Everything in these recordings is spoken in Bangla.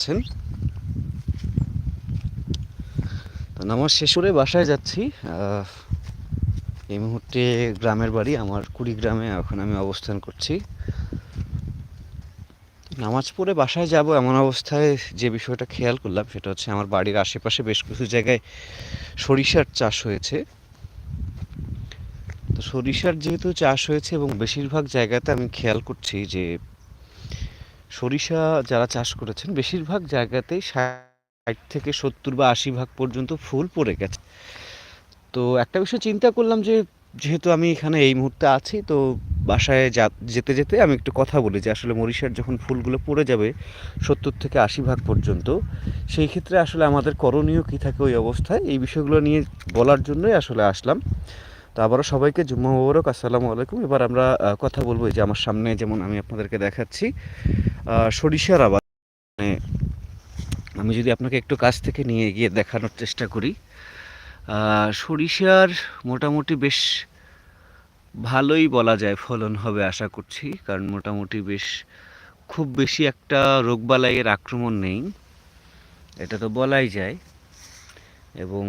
আছেন নামাজ শেষ করে বাসায় যাচ্ছি। এই মুহূর্তে গ্রামের বাড়ি, আমার কুড়িগ্রামে এখন আমি অবস্থান করছি। নামাজ পড়ে বাসায় যাব এমন অবস্থায় যে বিষয়টা খেয়াল করলাম, সেটা হচ্ছে আমার বাড়ির আশেপাশে বেশ কিছু জায়গায় সরিষার চাষ হয়েছে। তো সরিষার যেহেতু চাষ হয়েছে এবং বেশিরভাগ জায়গাতে আমি খেয়াল করছি যে সরিষা যারা চাষ করেছেন, বেশিরভাগ জায়গাতেই ষাট থেকে সত্তর বা আশি ভাগ পর্যন্ত ফুল পড়ে গেছে। তো একটা বিষয় চিন্তা করলাম যে, যেহেতু আমি এখানে এই মুহূর্তে আছি, তো বাসায় যা, যেতে যেতে আমি একটু কথা বলি যে, আসলে মরিষার যখন ফুলগুলো পড়ে যাবে সত্তর থেকে আশি ভাগ পর্যন্ত, সেই ক্ষেত্রে আসলে আমাদের করণীয় কী থাকে ওই অবস্থায়? এই বিষয়গুলো নিয়ে বলার জন্যই আসলে আসলাম। তো আবারও সবাইকে জুম্মা মোবারক, আসসালামু আলাইকুম। এবার আমরা কথা বলব যে আমার সামনে যেমন আমি আপনাদেরকে দেখাচ্ছি। সরিষার আবাদ। মানে আমি যদি আপনাকে একটু কাছ থেকে নিয়ে গিয়ে দেখানোর চেষ্টা করি সরিষার মোটামুটি বেশ ভালোই বলা যায় ফলন হবে আশা করছি, কারণ মোটামুটি বেশ খুব বেশি একটা রোগবালাইয়ের আক্রমণ নেই, এটা তো বলাই যায়। এবং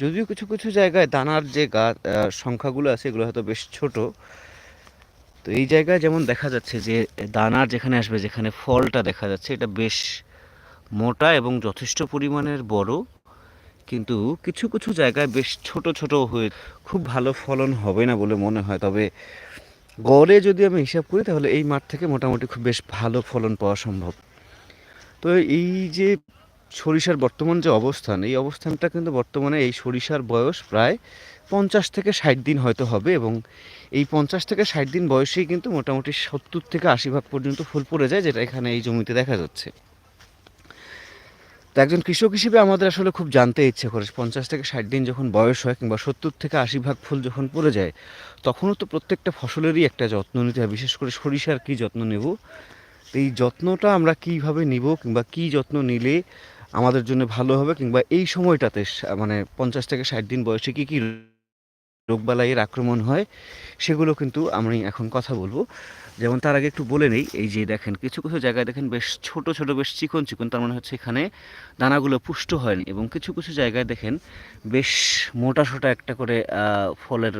যদিও কিছু কিছু জায়গায় দানার যে গাছ সংখ্যাগুলো আছে, এগুলো হয়তো বেশ ছোট তো এই জায়গায় যেমন দেখা যাচ্ছে যে, দানার যেখানে আসবে, যেখানে ফলটা দেখা যাচ্ছে, এটা বেশ মোটা এবং যথেষ্ট পরিমাণের বড়। কিন্তু কিছু কিছু জায়গায় বেশ ছোট ছোট হয়ে খুব ভালো ফলন হবে না বলে মনে হয়। তবে গড়ে যদি আমি হিসাব করি, তাহলে এই মাঠ থেকে মোটামুটি খুব বেশ ভালো ফলন পাওয়া সম্ভব। তো এই যে সরিষার বর্তমান যে অবস্থান, এই অবস্থানটা কিন্তু বর্তমানে এই সরিষার বয়স প্রায় পঞ্চাশ থেকে ষাট দিন হয়তো হবে এবং এই পঞ্চাশ থেকে ষাট দিন বয়সেই কিন্তু মোটামুটি সত্তর থেকে আশি ভাগ পর্যন্ত ফুল পড়ে যায়, যেটা এখানে এই জমিতে দেখা যাচ্ছে। তো একজন কৃষক হিসেবে আমাদের আসলে খুব জানতে ইচ্ছে করে, পঞ্চাশ থেকে ষাট দিন যখন বয়স হয় কিংবা সত্তর থেকে আশি ভাগ ফুল যখন পড়ে যায়, তখনও তো প্রত্যেকটা ফসলেরই একটা যত্ন নিতে হয়, বিশেষ করে সরিষার কী যত্ন নেব? এই যত্নটা আমরা কীভাবে নিব কিংবা কী যত্ন নিলে আমাদের জন্য ভালো হবে কিংবা এই সময়টাতে মানে পঞ্চাশ থেকে ষাট দিন বয়সে কী কী রোগবালাইয়ের আক্রমণ হয়, সেগুলো কিন্তু আমি এখন কথা বলব। যেমন তার আগে একটু বলে নেই, এই যে দেখেন, কিছু কিছু জায়গায় দেখেন বেশ ছোট ছোট, বেশ চিকন চিকন, তার মানে হচ্ছে এখানে দানাগুলো পুষ্ট হয়নি এবং কিছু কিছু জায়গায় দেখেন বেশ মোটা, সোটা একটা করে ফলের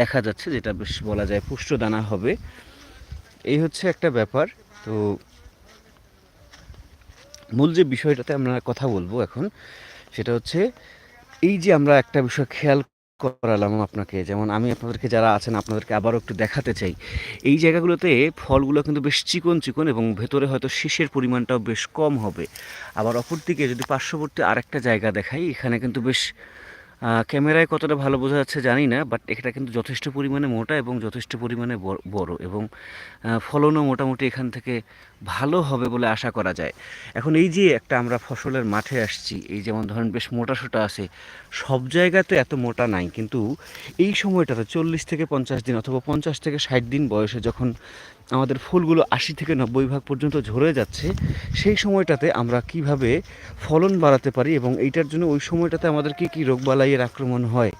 দেখা যাচ্ছে, যেটা বেশ বলা যায় পুষ্ট দানা হবে। এই হচ্ছে একটা ব্যাপার। তো মূল যে বিষয়টাতে আমরা কথা বলব এখন, সেটা হচ্ছে এই যে আমরা একটা বিষয় খেয়াল করালাম আপনাকে। যেমন আমি আপনাদেরকে যারা আছেন, আপনাদেরকে আবারও একটু দেখাতে চাই। এই জায়গাগুলোতে ফলগুলো কিন্তু বেশ চিকন চিকন এবং ভেতরে হয়তো শীষের পরিমাণটাও বেশ কম হবে। আবার অপরদিকে যদি পার্শ্ববর্তী আরেকটা জায়গা দেখাই, এখানে কিন্তু বেশ ক্যামেরায় কতটা ভালো বোঝা যাচ্ছে জানি না বাট এটা কিন্তু যথেষ্ট পরিমাণে মোটা এবং যথেষ্ট পরিমাণে বড় এবং ফলনও মোটামুটি এখান থেকে ভালো হবে বলে আশা করা যায়। এখন এই যে একটা আমরা ফসলের মাঠে আসছি, এই যেমন ধরেন বেশ মোটা সোটা আছে, সব জায়গাতে এত মোটা নাই, কিন্তু এই সময়টাতে চল্লিশ থেকে পঞ্চাশ দিন অথবা পঞ্চাশ থেকে ষাট দিন বয়সে যখন আমাদের ফুলগুলো আশি থেকে নব্বই ভাগ পর্যন্ত ঝরে যাচ্ছে, সেই সময়টাতে আমরা কীভাবে ফলন বাড়াতে পারি এবং এইটার জন্য ওই সময়টাতে আমাদের কি কি রোগবালাইয়ের আক্রমণ হয়,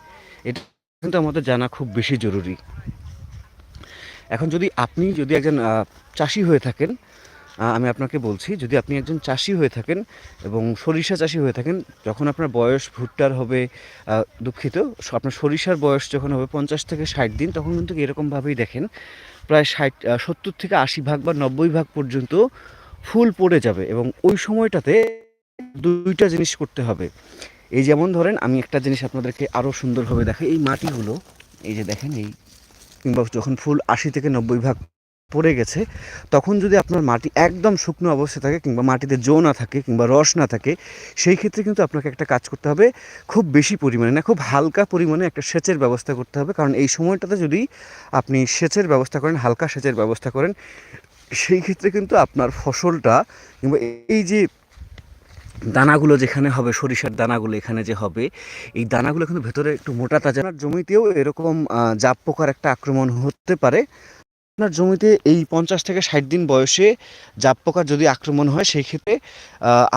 এটা কিন্তু আমাদের জানা খুব বেশি জরুরি। এখন যদি আপনি যদি একজন চাষি হয়ে থাকেন আমি আপনাকে বলছি, যদি আপনি একজন চাষি হয়ে থাকেন এবং সরিষা চাষি হয়ে থাকেন, যখন আপনার বয়স ভুট্টার হবে দুঃখিত, আপনার সরিষার বয়স যখন হবে পঞ্চাশ থেকে ষাট দিন, তখন কিন্তু এরকমভাবেই দেখেন প্রায় ষাট সত্তর থেকে আশি ভাগ বা নব্বই ভাগ পর্যন্ত ফুল পড়ে যাবে এবং ওই সময়টাতে দুইটা জিনিস করতে হবে। এই যেমন ধরেন, আমি একটা জিনিস আপনাদেরকে আরও সুন্দরভাবে দেখাই। এই মাটিগুলো, এই যে দেখেন, এই কিংবা যখন ফুল আশি থেকে নব্বই ভাগ পড়ে গেছে, তখন যদি আপনার মাটি একদম শুকনো অবস্থা থাকে কিংবা মাটিতে জো না থাকে কিংবা রস না থাকে, সেই ক্ষেত্রে কিন্তু আপনাকে একটা কাজ করতে হবে, খুব বেশি পরিমাণে না, খুব হালকা পরিমাণে একটা সেচের ব্যবস্থা করতে হবে। কারণ এই সময়টাতে যদি আপনি সেচের ব্যবস্থা করেন, হালকা সেচের ব্যবস্থা করেন, সেই ক্ষেত্রে কিন্তু আপনার ফসলটা কিংবা এই যে দানাগুলো যেখানে হবে, সরিষার দানাগুলো এখানে যে হবে, এই দানাগুলো কিন্তু ভেতরে একটু মোটা তাজা জমিতেও এরকম জাপ পোকার একটা আক্রমণ হতে পারে। আপনার জমিতে এই পঞ্চাশ থেকে ষাট দিন বয়সে জাপ পোকার যদি আক্রমণ হয়, সেই ক্ষেত্রে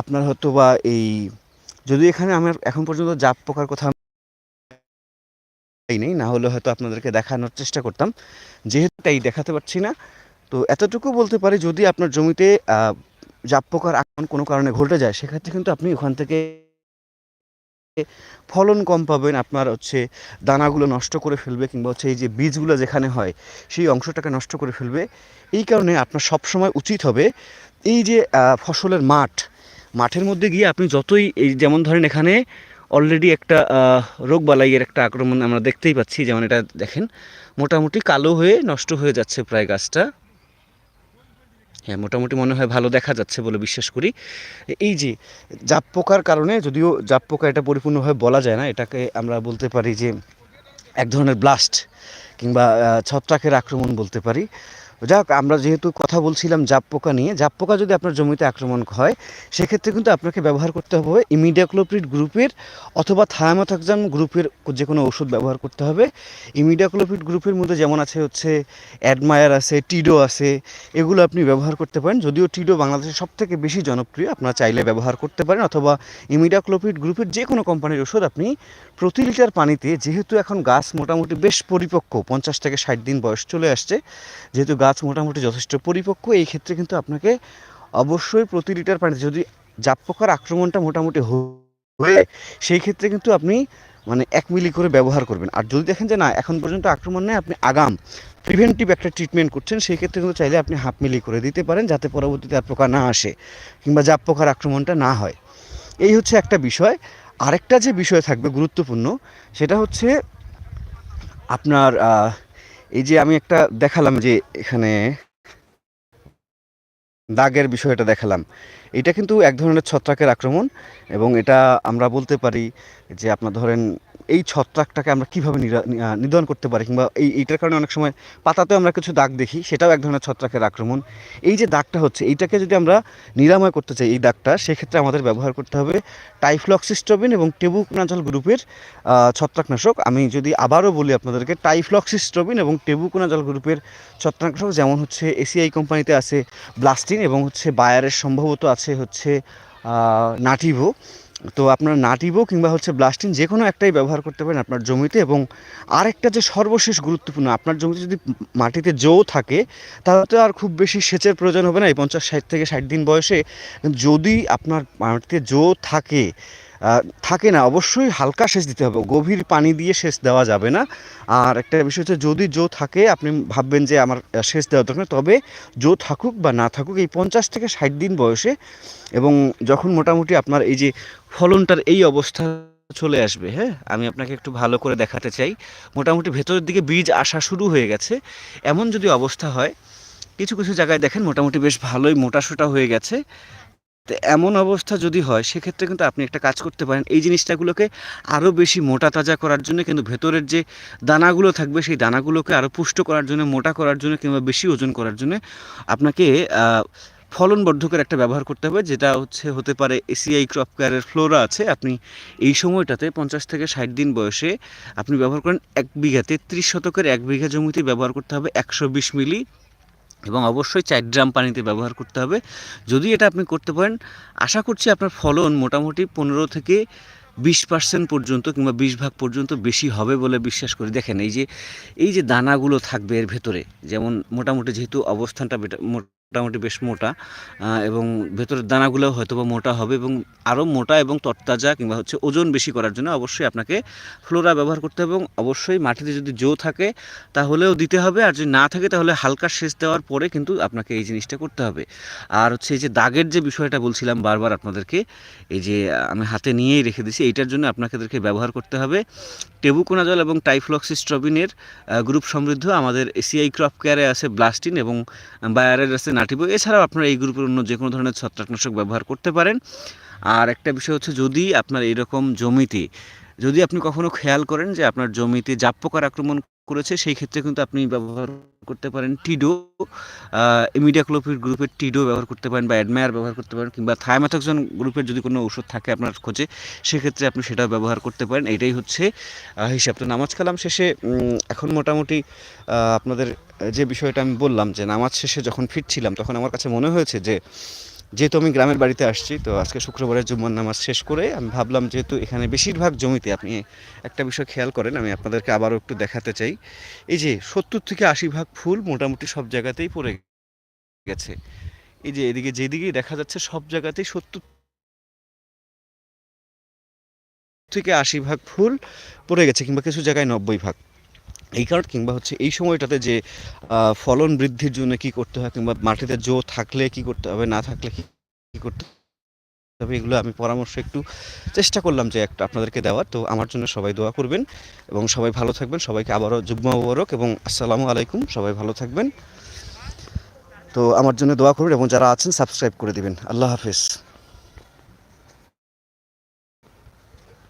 আপনার হয়তো বা এই, যদি এখানে আমার এখন পর্যন্ত জাপ পোকার কথা নেই না হলে হয়তো আপনাদেরকে দেখানোর চেষ্টা করতাম। যেহেতু তাই দেখাতে পারছি না, তো এতটুকু বলতে পারি, যদি আপনার জমিতে জাপ পোকার আক্রমণ কোনো কারণে ঘটে যায়, সেক্ষেত্রে কিন্তু আপনি ওখান থেকে ফলন কম পাবেন আপনার হচ্ছে দানাগুলো নষ্ট করে ফেলবে কিংবা হচ্ছে এই যে বীজগুলো যেখানে হয় সেই অংশটাকে নষ্ট করে ফেলবে। এই কারণে আপনার সবসময় উচিত হবে এই যে ফসলের মাঠ মাঠের মধ্যে গিয়ে আপনি যতই এই যেমন ধরেন এখানে অলরেডি একটা আহ, রোগবালাইয়ের একটা আক্রমণ আমরা দেখতেই পাচ্ছি যেমন এটা দেখেন মোটামুটি কালো হয়ে নষ্ট হয়ে যাচ্ছে প্রায় গাছটা। হ্যাঁ মোটামুটি মনে হয় ভালো দেখা যাচ্ছে বলে বিশ্বাস করি। এই যে জাপ পোকার কারণে যদিও জাপ পোকা এটা পরিপূর্ণভাবে বলা যায় না, এটাকে আমরা বলতে পারি যে এক ধরনের ব্লাস্ট কিংবা ছত্রাকের আক্রমণ বলতে পারি। যাক আমরা যেহেতু কথা বলছিলাম জাপ পোকা নিয়ে জাপ পোকা যদি আপনার জমিতে আক্রমণ হয়, সেক্ষেত্রে কিন্তু আপনাকে ব্যবহার করতে হবে ইমিডিয়াক্লোপ্রিড গ্রুপের অথবা থায়ামাথাক্সাম গ্রুপের যে কোনো ওষুধ ব্যবহার করতে হবে। ইমিডিয়াক্লোপ্রিড গ্রুপের মধ্যে যেমন আছে হচ্ছে অ্যাডমায়ার আছে টিডো আছে, এগুলো আপনি ব্যবহার করতে পারেন। যদিও টিডো বাংলাদেশের সব থেকে বেশি জনপ্রিয়, আপনারা চাইলে ব্যবহার করতে পারেন অথবা ইমিডাক্লোপিড গ্রুপের যে কোনো কোম্পানির ওষুধ আপনি প্রতি লিটার পানিতে, যেহেতু এখন গাছ মোটামুটি বেশ পরিপক্ক, পঞ্চাশ থেকে ষাট দিন বয়স চলে আসছে, যেহেতু গাছ মোটামুটি যথেষ্ট পরিপক্ক, এই ক্ষেত্রে কিন্তু আপনাকে অবশ্যই প্রতি লিটার পানিতে যদি জাপ পোকার আক্রমণটা মোটামুটি হয়ে সেই ক্ষেত্রে কিন্তু আপনি মানে এক মিলি করে ব্যবহার করবেন। আর যদি দেখেন যে না, এখন পর্যন্ত আক্রমণ নেই, আপনি আগাম প্রিভেন্টিভ একটা ট্রিটমেন্ট করছেন, সেই ক্ষেত্রে কিন্তু চাইলে আপনি হাফ মিলি করে দিতে পারেন যাতে পরবর্তীতে আর পোকা না আসে কিংবা জাপ পোকার আক্রমণটা না হয়। এই হচ্ছে একটা বিষয়। আরেকটা যে বিষয় থাকবে গুরুত্বপূর্ণ, সেটা হচ্ছে আপনার এই যে আমি একটা দেখালাম যে এখানে দাগের বিষয়টা দেখালাম। এটা কিন্তু এক ধরনের ছত্রাকের আক্রমণ এবং এটা আমরা বলতে পারি যে আপনার ধরেন এই ছত্রাকটাকে আমরা কীভাবে নিধন করতে পারি? কিংবা এই, এইটার কারণে অনেক সময় পাতাতে আমরা কিছু দাগ দেখি, সেটাও এক ধরনের ছত্রাকের আক্রমণ। এই যে দাগটা হচ্ছে, এইটাকে যদি আমরা নিরাময় করতে চাই, এই দাগটা, সেক্ষেত্রে আমাদের ব্যবহার করতে হবে টাইফ্লক্সিস্ট্রবিন এবং টেবুকোনাজল গ্রুপের ছত্রাকনাশক। আমি যদি আবারও বলি আপনাদেরকে, টাইফ্লক্সিস্ট্রবিন এবং টেবুকোনাজল গ্রুপের ছত্রাকনাশক যেমন হচ্ছে এসিআই কোম্পানিতে আছে ব্লাস্টিন এবং হচ্ছে বায়ারের সম্ভবত আছে হচ্ছে নাটিভো। তো আপনার নাটিবো কিংবা হচ্ছে ব্লাস্টিন যে কোনো একটাই ব্যবহার করতে পারেন আপনার জমিতে এবং আরেকটা যে সর্বশেষ গুরুত্বপূর্ণ, আপনার জমিতে যদি মাটিতে জৌ থাকে, তাহলে তো আর খুব বেশি সেচের প্রয়োজন হবে না। এই পঞ্চাশ ষাট থেকে ষাট দিন বয়সে যদি আপনার মাটিতে জৌ থাকে থাকে না। অবশ্যই হালকা সেচ দিতে হবে। গভীর পানি দিয়ে সেচ দেওয়া যাবে না। আর একটা বিষয় হচ্ছে, যদি জো থাকে, আপনি ভাববেন যে আমার সেচ দেওয়া দরকার তবে জো থাকুক বা না থাকুক, এই পঞ্চাশ থেকে ষাট দিন বয়সে এবং যখন মোটামুটি আপনার এই যে ফলনটার এই অবস্থা চলে আসবে হ্যাঁ? আমি আপনাকে একটু ভালো করে দেখাতে চাই। মোটামুটি ভেতরের দিকে বীজ আসা শুরু হয়ে গেছে। এমন যদি অবস্থা হয়, কিছু কিছু জায়গায় দেখেন, মোটামুটি বেশ ভালোই মোটাসোটা হয়ে গেছে। তো এমন অবস্থা যদি হয় সেক্ষেত্রে কিন্তু আপনি একটা কাজ করতে পারেন। এই জিনিসটাগুলোকে আরও বেশি মোটা তাজা করার জন্য কিন্তু ভেতরের যে দানাগুলো থাকবে সেই দানাগুলোকে আরও পুষ্ট করার জন্য মোটা করার জন্য কিংবা বেশি ওজন করার জন্য আপনাকে আহ, ফলন বর্ধকের একটা ব্যবহার করতে হবে যেটা হচ্ছে হতে পারে এসিআই ক্রপ কেয়ারের ফ্লোরা আছে। আপনি এই সময়টাতে পঞ্চাশ থেকে ষাট দিন বয়সে আপনি ব্যবহার করেন এক বিঘা তেত্রিশ শতকের এক বিঘা জমিতে ব্যবহার করতে হবে একশো বিশ মিলি এবং অবশ্যই চার ড্রাম পানিতে ব্যবহার করতে হবে। যদি এটা আপনি করতে পারেন, আশা করছি আপনার ফলন মোটামুটি পনেরো থেকে বিশ পার্সেন্ট পর্যন্ত কিংবা বিশ ভাগ পর্যন্ত বেশি হবে বলে বিশ্বাস করি। দেখেন, এই যে এই যে দানাগুলো থাকবে এর ভেতরে, যেমন মোটামুটি যেহেতু অবস্থানটা মোটামুটি বেশ মোটা এবং ভেতরের দানাগুলো হয়তো বা মোটা হবে এবং আরও মোটা এবং তরতাজা কিংবা হচ্ছে ওজন বেশি করার জন্য অবশ্যই আপনাকে ফ্লোরা ব্যবহার করতে হবে এবং অবশ্যই মাটিতে যদি জো থাকে তাহলেও দিতে হবে আর যদি না থাকে তাহলে হালকা সেচ দেওয়ার পরে কিন্তু আপনাকে এই জিনিসটা করতে হবে। আর হচ্ছে এই যে দাগের যে বিষয়টা বলছিলাম বারবার আপনাদেরকে, এই যে আমি হাতে নিয়েই রেখে দিছি এইটার জন্য আপনাদেরকে ব্যবহার করতে হবে। টেবুকোনাজল এবং টাইফ্লক্সিস্ট্রবিনের গ্রুপ সমৃদ্ধ আমাদের এসিআই ক্রপ কেয়ারে আছে ব্লাস্টিন এবং বায়ারের আছে নাটিবো এছাড়াও আপনারা এই গ্রুপের অন্য যে কোনো ধরনের ছত্রাকনাশক ব্যবহার করতে পারেন। আর একটা বিষয় হচ্ছে যদি আপনার এইরকম জমিতে, যদি আপনি কখনো খেয়াল করেন যে আপনার জমিতে জাপ পোকার আক্রমণ করেছে, সেই ক্ষেত্রে কিন্তু আপনি ব্যবহার করতে পারেন টিডো। ইমিডিয়াক্লোপিড গ্রুপের টিডো ব্যবহার করতে পারেন বা অ্যাডমায়ার ব্যবহার করতে পারেন কিংবা থায়ামাথাক্সন গ্রুপের যদি কোনো ওষুধ থাকে আপনার খোঁজে, সেক্ষেত্রে আপনি সেটাও ব্যবহার করতে পারেন। এটাই হচ্ছে হিসাব তো নামাজ কালাম শেষে এখন মোটামুটি আপনাদের যে বিষয়টা আমি বললাম যে নামাজ শেষে যখন ফিরছিলাম, তখন আমার কাছে মনে হয়েছে যে, যেহেতু আমি গ্রামের বাড়িতে আসছি, তো আজকে শুক্রবারের জুম্মার নামাজ শেষ করে আমি ভাবলাম যেহেতু এখানে বেশিরভাগ জমিতে আপনি একটা বিষয় খেয়াল করেন, আমি আপনাদেরকে আবারও একটু দেখাতে চাই। এই যে সত্তর থেকে আশি ভাগ ফুল মোটামুটি সব জায়গাতেই পড়ে গেছে। এই যে এদিকে যেদিকেই দেখা যাচ্ছে সব জায়গাতেই সত্তর থেকে আশি ভাগ ফুল পড়ে গেছে কিংবা কিছু জায়গায় নব্বই ভাগ। এই কারণ কিংবা হচ্ছে এই সময়টাতে যে ফলন বৃদ্ধির জন্য কি করতে হয় কিংবা মাটিতে জো থাকলে কি করতে হবে, না থাকলে কি কি করতে তবে এগুলো আমি পরামর্শ একটু চেষ্টা করলাম যে একটা আপনাদেরকে দেওয়ার। তো আমার জন্য সবাই দোয়া করবেন এবং সবাই ভালো থাকবেন। সবাইকে আবারও জুম্মা মুবারক এবং আসসালামু আলাইকুম। সবাই ভালো থাকবেন। তো আমার জন্য দোয়া করুন এবং যারা আছেন, সাবস্ক্রাইব করে দিবেন। আল্লাহ হাফেজ।